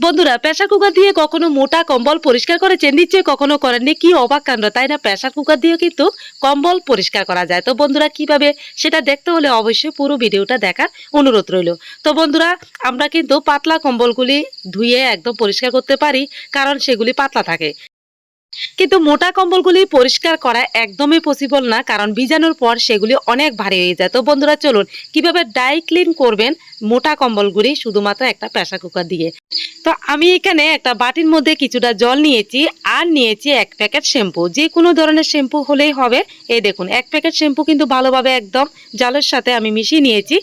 বন্ধুরা pressure cooker দিয়ে কখনো মোটা কম্বল পরিষ্কার করেছেন? নিশ্চয়ই কখনো করেননি? কি অবাক কাণ্ড, তাই না? প্রেসার কুকার দিয়ে কিন্তু কম্বল পরিষ্কার করা যায়। তো বন্ধুরা, কীভাবে সেটা দেখতে হলে অবশ্যই পুরো ভিডিওটা দেখার অনুরোধ রইল। তো বন্ধুরা, আমরা কিন্তু পাতলা কম্বলগুলি ধুয়ে একদম পরিষ্কার করতে পারি, কারণ সেগুলি পাতলা থাকে। কিন্তু মোটা কম্বলগুলি পরিষ্কার করা একদমই পসিবল না, কারণ বীজাণুর পর সেগুলি অনেক ভারী হয়ে যায়। তো বন্ধুরা, চলুন কীভাবে ডাই ক্লিন করবেন মোটা কম্বলগুলি শুধুমাত্র একটা প্রেসার কুকার দিয়ে। তো আমি এখানে একটা বাটির মধ্যে কিছুটা জল নিয়েছি আর নিয়েছি এক প্যাকেট শ্যাম্পু যে কোনো ধরনের শ্যাম্পু হলেই হবে। এই দেখুন, এক প্যাকেট শ্যাম্পু কিন্তু ভালোভাবে একদম জলের সাথে আমি মিশিয়ে নিয়েছি।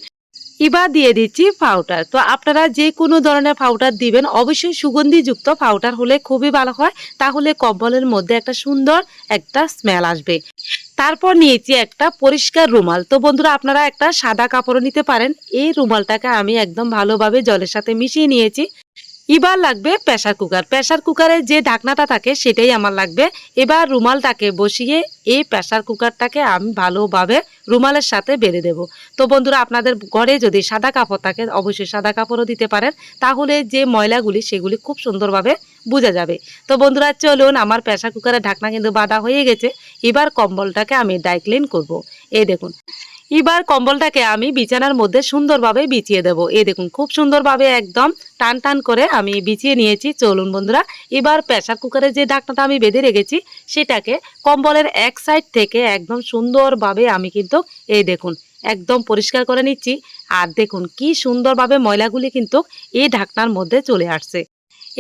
এবার দিয়ে দিচ্ছি পাউডার তো আপনারা যে কোনো ধরনের পাউডার দিবেন, অবশ্যই সুগন্ধিযুক্ত পাউডার হলে খুবই ভালো হয়। তাহলে কম্বলের মধ্যে একটা সুন্দর একটা স্মেল আসবে। তারপর নিয়েছি একটা পরিষ্কার রুমাল। তো বন্ধুরা, আপনারা একটা সাদা কাপড় নিতে পারেন। এই রুমালটাকে আমি একদম ভালোভাবে জলের সাথে মিশিয়ে নিয়েছি। এবার লাগবে প্রেসার কুকার প্রেশার কুকারের যে ঢাকনাটা থাকে সেটাই আমার লাগবে। এবার রুমালটাকে বসিয়ে এই প্রেসার কুকারটাকে আমি ভালোভাবে রুমালের সাথে বেঁধে দেব। তো বন্ধুরা, আপনাদের ঘরে যদি সাদা কাপড় থাকে, অবশ্যই সাদা কাপড়ও দিতে পারেন। তাহলে যে ময়লাগুলি, সেগুলি খুব সুন্দরভাবে বোঝা যাবে। তো বন্ধুরা, চলুন, আমার প্রেসার কুকারের ঢাকনা কিন্তু বাঁধা হয়ে গেছে। এবার কম্বলটাকে আমি ডাই ক্লিন করব। এই দেখুন। এবার কম্বলটাকে আমি বিছানার মধ্যে সুন্দরভাবে বিছিয়ে দেব। এই দেখুন, খুব সুন্দরভাবে একদম টান টান করে আমি বিছিয়ে নিয়েছি। চলুন বন্ধুরা, এবার প্রেসার কুকারের যে ঢাকনাটা আমি বেঁধে রেখেছি, সেটাকে কম্বলের এক সাইড থেকে একদম সুন্দরভাবে আমি কিন্তু এই দেখুন, একদম পরিষ্কার করে নিচ্ছি। আর দেখুন, কি সুন্দরভাবে ময়লাগুলি কিন্তু এই ঢাকনার মধ্যে চলে আসছে।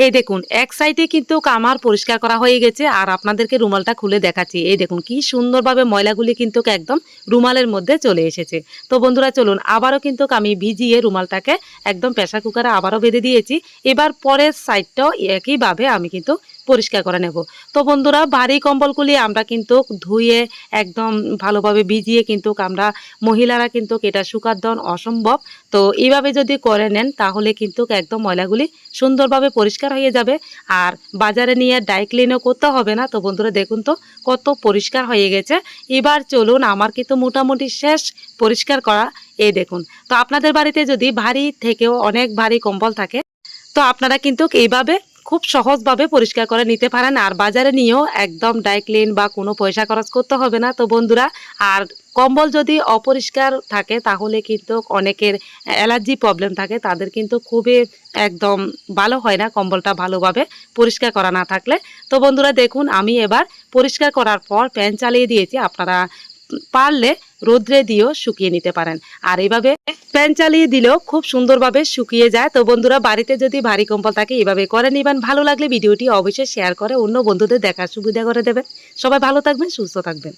এই দেখুন, এক সাইডে কিন্তু আমার পরিষ্কার করা হয়ে গেছে, আর আপনাদেরকে রুমালটা খুলে দেখাচ্ছি। এই দেখুন, কি সুন্দরভাবে ময়লাগুলি কিন্তু একদম রুমালের মধ্যে চলে এসেছে। তো বন্ধুরা, চলুন, আবারও কিন্তু আমি ভিজিয়ে রুমালটাকে একদম প্রেশার কুকারে আবারও বেঁধে দিয়েছি। এবার পরের সাইডটাও একইভাবে আমি কিন্তু পরিষ্কার করে নেব। তো বন্ধুরা ভারী কম্বলগুলি আমরা কিন্তু ধুয়ে একদম ভালোভাবে ভিজিয়ে কিন্তু আমরা মহিলারা কিন্তু এটা শুকার দন অসম্ভব। তো এইভাবে যদি করে নেন, তাহলে কিন্তু একদম ময়লাগুলি সুন্দরভাবে পরিষ্কার হয়ে যাবে। আর বাজারে নিয়ে ডাই ক্লিনও করতে হবে না। তো বন্ধুরা, দেখুন তো, কত পরিষ্কার হয়ে গেছে। এবার চলুন আমার কিন্তু মোটামুটি শেষ পরিষ্কার করা। এই দেখুন, তো আপনাদের বাড়িতে যদি ভারী থেকেও অনেক ভারী কম্বল থাকে, তো আপনারা কিন্তু এইভাবে খুব সহজভাবে পরিষ্কার করে নিতে পারেন। আর বাজারে নিয়েও একদম ডাই ক্লিন বা কোনো পয়সা খরচ করতে হবে না। তো বন্ধুরা, আর কম্বল যদি অপরিষ্কার থাকে, তাহলে কিন্তু অনেকের অ্যালার্জি প্রবলেম থাকে। তাদের কিন্তু খুবই একদম ভালো হয় না কম্বলটা ভালোভাবে পরিষ্কার করা না থাকলে। তো বন্ধুরা, দেখুন, আমি এবার পরিষ্কার করার পর ফ্যান চালিয়ে দিয়েছি। আপনারা পারলে রোদ্রে দিয়েও শুকিয়ে নিতে পারেন। আর এইভাবে ফ্যান চালিয়ে দিলেও খুব সুন্দরভাবে শুকিয়ে যায়। তো বন্ধুরা, বাড়িতে যদি ভারী কম্বল থাকে, এভাবে করে নিবেন ভালো লাগলে ভিডিওটি অবশ্যই শেয়ার করে অন্য বন্ধুদের দেখার সুবিধা করে দেবেন। সবাই ভালো থাকবেন, সুস্থ থাকবেন।